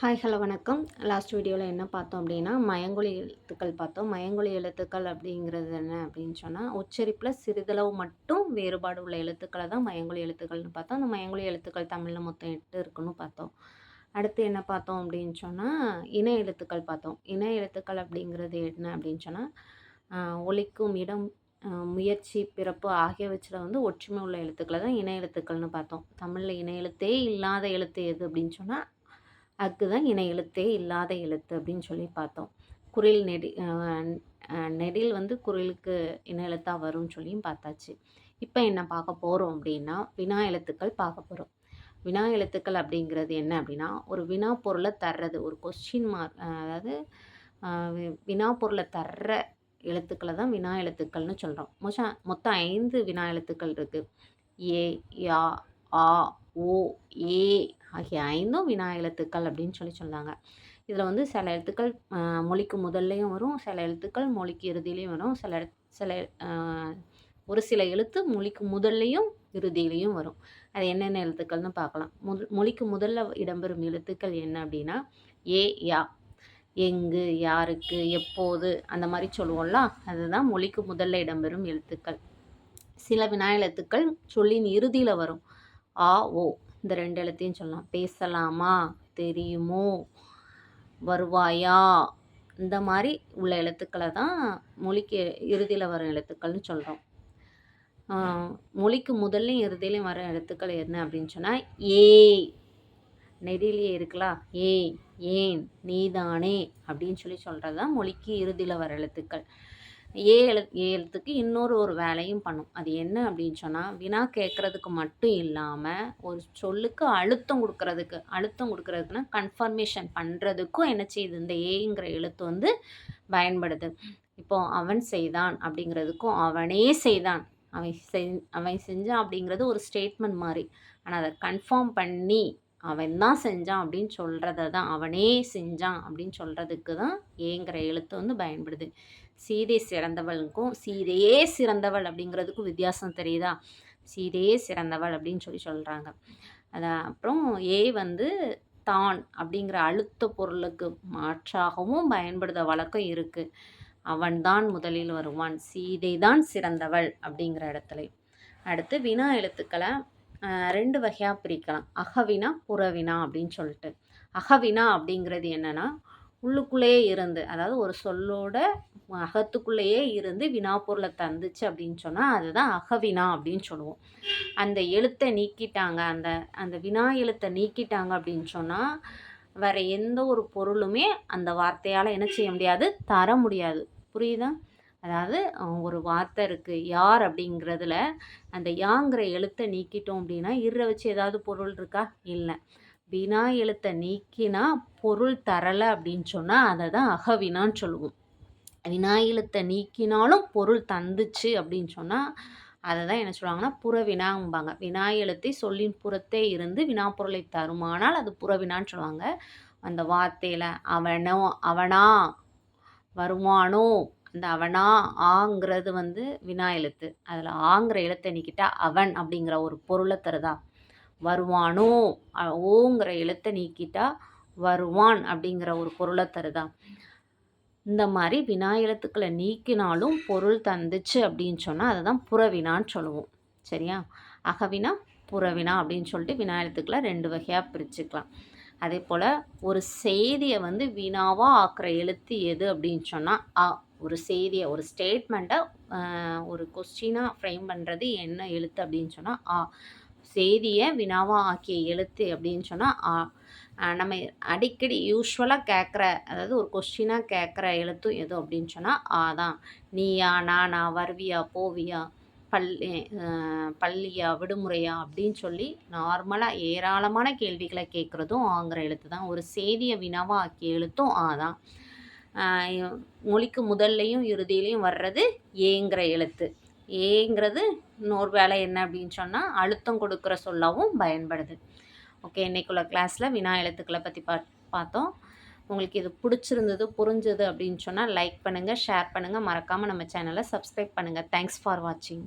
Hi hello வணக்கம். Last வீடியோவில் என்ன பார்த்தோம் அப்படின்னா மயங்கொழி எழுத்துக்கள் பார்த்தோம். மயங்கொழி எழுத்துக்கள் அப்படிங்கிறது என்ன அப்படின்னு சொன்னால் உச்சரிப்பில் சிறிதளவு மட்டும் வேறுபாடு உள்ள எழுத்துக்களை தான் மயங்கொழி எழுத்துக்கள்னு பார்த்தோம். அந்த மயங்கொழி எழுத்துக்கள் தமிழில் மொத்தம் எட்டு இருக்குன்னு பார்த்தோம். அடுத்து என்ன பார்த்தோம் அப்படின்னு சொன்னால் இன எழுத்துக்கள் பார்த்தோம். இன எழுத்துக்கள் அப்படிங்கிறது என்ன அப்படின்னு சொன்னால் ஒலிக்கும் இடம் முயற்சி பிறப்பு ஆகியவற்றில் வந்து ஒற்றுமை உள்ள எழுத்துக்களை தான் இன எழுத்துக்கள்னு பார்த்தோம். தமிழில் இன எழுத்தே இல்லாத எழுத்து எது அப்படின்னு சொன்னால் அதுக்கு தான் இணை எழுத்தே இல்லாத எழுத்து அப்படின்னு சொல்லி பார்த்தோம். குரில் நெடி நெடில் வந்து குரிலுக்கு இணை எழுத்தாக வரும்னு சொல்லியும் பார்த்தாச்சு. இப்போ என்ன பார்க்க போகிறோம் அப்படின்னா வினா எழுத்துக்கள் பார்க்க போகிறோம் வினா எழுத்துக்கள் அப்படிங்கிறது என்ன அப்படின்னா ஒரு வினா பொருளை தர்றது ஒரு கொஸ்டின் மார்க் அதாவது வினா பொருளை தர்ற எழுத்துக்களை தான் வினா எழுத்துக்கள்னு சொல்கிறோம் மொத்தம் மொத்தம் ஐந்து வினா எழுத்துக்கள் இருக்குது ஏ யா ஆ ஓ ஏ ஆகிய ஐந்தும் வினா எழுத்துக்கள் அப்படின்னு சொல்லி சொன்னாங்க. இதில் வந்து சில எழுத்துக்கள் மொழிக்கு முதல்லையும் வரும் சில எழுத்துக்கள் மொழிக்கு இறுதியிலையும் வரும் சில சில ஒரு சில எழுத்து மொழிக்கு முதல்லையும் இறுதியிலையும் வரும். அது என்னென்ன எழுத்துக்கள்னு பார்க்கலாம். முது மொழிக்கு முதல்ல இடம்பெறும் எழுத்துக்கள் என்ன அப்படின்னா ஏ யா. எங்கு யாருக்கு எப்போது அந்த மாதிரி சொல்லுவோம்ல அதுதான் மொழிக்கு முதல்ல இடம்பெறும் எழுத்துக்கள். சில வினா எழுத்துக்கள் சொல்லின் இறுதியில் வரும். ஆ ஓ இந்த ரெண்டு எழுத்தையும் சொல்லலாம். பேசலாமா? தெரியுமோ? வருவாயா? இந்த மாதிரி உள்ள எழுத்துக்களை தான் மொழிக்கு இறுதியில் வர எழுத்துக்கள்னு சொல்கிறோம் மொழிக்கு முதல்லையும் இறுதியிலையும் வர எழுத்துக்கள் என்ன அப்படின்னு சொன்னால் ஏ. நெறியிலேயே இருக்கலாம் ஏ ஏன்? நீதானே? அப்படின்னு சொல்லி சொல்கிறது தான் மொழிக்கு இறுதியில் வர எழுத்துக்கள். ஏ எழு எழுத்துக்கு இன்னொரு ஒரு வேலையும் பண்ணும். அது என்ன அப்படின்னு சொன்னால் வினா கேட்குறதுக்கு மட்டும் இல்லாமல் ஒரு சொல்லுக்கு அழுத்தம் கொடுக்கறதுக்கு அழுத்தம் கொடுக்கறதுக்குன்னா கன்ஃபர்மேஷன் பண்ணுறதுக்கும் என்ன செய்யுது? இந்த ஏங்கிற எழுத்து வந்து பயன்படுது. இப்போ அவன் செய்தான் அப்படிங்கிறதுக்கும் அவனே செய்தான். அவன் செய் அவன் செஞ்சான் அப்படிங்கிறது ஒரு ஸ்டேட்மெண்ட் மாதிரி. ஆனால் அதை கன்ஃபார்ம் பண்ணி அவன் தான் செஞ்சான் அப்படின்னு சொல்கிறத தான் அவனே செஞ்சான் அப்படின்னு சொல்கிறதுக்கு தான் ஏங்கிற எழுத்து வந்து பயன்படுது. சீதை சிறந்தவளுக்கும் சீதையே சிறந்தவள் அப்படிங்கிறதுக்கும் வித்தியாசம் தெரியுதா? சீதையே சிறந்தவள் அப்படின்னு சொல்லி சொல்கிறாங்க அதான் அப்புறம் ஏ வந்து தான் அப்படிங்கிற அழுத்த பொருளுக்கு மாற்றாகவும் பயன்படுத்த வழக்கம் இருக்குது அவன்தான் முதலில் வருவான். சீதை தான் சிறந்தவள் அப்படிங்கிற இடத்துல. அடுத்து வினா எழுத்துக்களை ரெண்டு வகையாக பிரிக்கலாம். அகவினா புறவினா அப்படின்னு சொல்லிட்டு. அகவினா அப்படிங்கிறது என்னென்னா உள்ளுக்குள்ளேயே இருந்து அதாவது ஒரு சொல்லோட அகத்துக்குள்ளேயே இருந்து வினாப்பொருளை தந்துச்சு அப்படின்னு சொன்னால் அதுதான் அகவினா அப்படின்னு சொல்லுவோம். அந்த எழுத்தை நீக்கிட்டாங்க அந்த அந்த வினா எழுத்தை நீக்கிட்டாங்க அப்படின்னு சொன்னால் வேறு எந்த ஒரு பொருளுமே அந்த வார்த்தையால் என்ன செய்ய முடியாது? தர முடியாது. புரியுதா? அதாவது ஒரு வார்த்தை இருக்குது யார் அப்படிங்கிறதுல அந்த யாங்கிற எழுத்தை நீக்கிட்டோம் அப்படின்னா இருற வச்சு ஏதாவது பொருள் இருக்கா? இல்லை. வினா எழுத்தை நீக்கினா பொருள் தரலை அப்படின்னு சொன்னால் அதை தான் அகவினான்னு சொல்லுவோம். வினா எழுத்தை நீக்கினாலும் பொருள் தந்துச்சு அப்படின்னு சொன்னால் அதை தான் என்ன சொல்லுவாங்கன்னா புறவினாம்பாங்க வினா எழுத்தை சொல்லின் புறத்தே இருந்து வினா பொருளை தருமானால் அது புறவினான்னு சொல்லுவாங்க. அந்த வார்த்தையில் அவனோ அவனா வருமானோ அந்த அவனா ஆங்கிறது வந்து வினா எழுத்து. அதில் ஆங்கிற எழுத்தை நீக்கிட்டா அவன் அப்படிங்கிற ஒரு பொருளை தருதா. வருவானோ ஓங்கிற எழுத்தை நீக்கிட்டா வருவான் அப்படிங்கிற ஒரு பொருளை தருதா. இந்த மாதிரி வினா எழுத்துக்களை நீக்கினாலும் பொருள் தந்துச்சு அப்படின்னு சொன்னால் அதை தான் புறவினான்னு சொல்லுவோம். சரியா? அகவினா புறவினா அப்படின்னு சொல்லிட்டு வினா எழுத்துக்களை ரெண்டு வகையாக பிரிச்சுக்கலாம். அதே போல் ஒரு செய்தியை வந்து வினாவாக ஆக்குற எழுத்து எது அப்படின்னு சொன்னால் ஆ ஒரு செய்தியை ஒரு ஸ்டேட்மெண்ட்டை ஒரு கொஸ்டினாக ஃப்ரேம் பண்ணுறது என்ன எழுத்து அப்படின்னு சொன்னால் ஆ செய்தியை வினாவாக ஆக்கிய எழுத்து அப்படின்னு சொன்னால் ஆ நம்ம அடிக்கடி யூஸ்வலாக கேட்குற அதாவது ஒரு கொஸ்டினாக கேட்குற எழுத்தும் எது அப்படின்னு சொன்னால் ஆ தான் நீயா நானா வருவியா போவியா பள்ளி பள்ளியா விடுமுறையா அப்படின்னு சொல்லி நார்மலாக ஏராளமான கேள்விகளை கேட்குறதும் ஆங்கிற எழுத்து தான். ஒரு செய்தியை வினாவாக ஆக்கிய எழுத்தும் ஆ தான் மொழிக்கு முதல்லையும் இறுதியிலையும் வர்றது ஏங்கிற எழுத்து. ஏங்கிறது இன்னொரு வேலை என்ன அப்படின்னு சொன்னால் அழுத்தம் கொடுக்குற சொல்லாவும் பயன்படுது. ஓகே இன்றைக்குள்ள கிளாஸில் வினா எழுத்துக்களை பற்றி பா பார்த்தோம். உங்களுக்கு இது பிடிச்சிருந்தது புரிஞ்சது அப்படின்னு சொன்னால் லைக் பண்ணுங்கள் ஷேர் பண்ணுங்கள் மறக்காமல் நம்ம சேனலை சப்ஸ்கிரைப் பண்ணுங்கள் தேங்க்ஸ் ஃபார் வாட்சிங்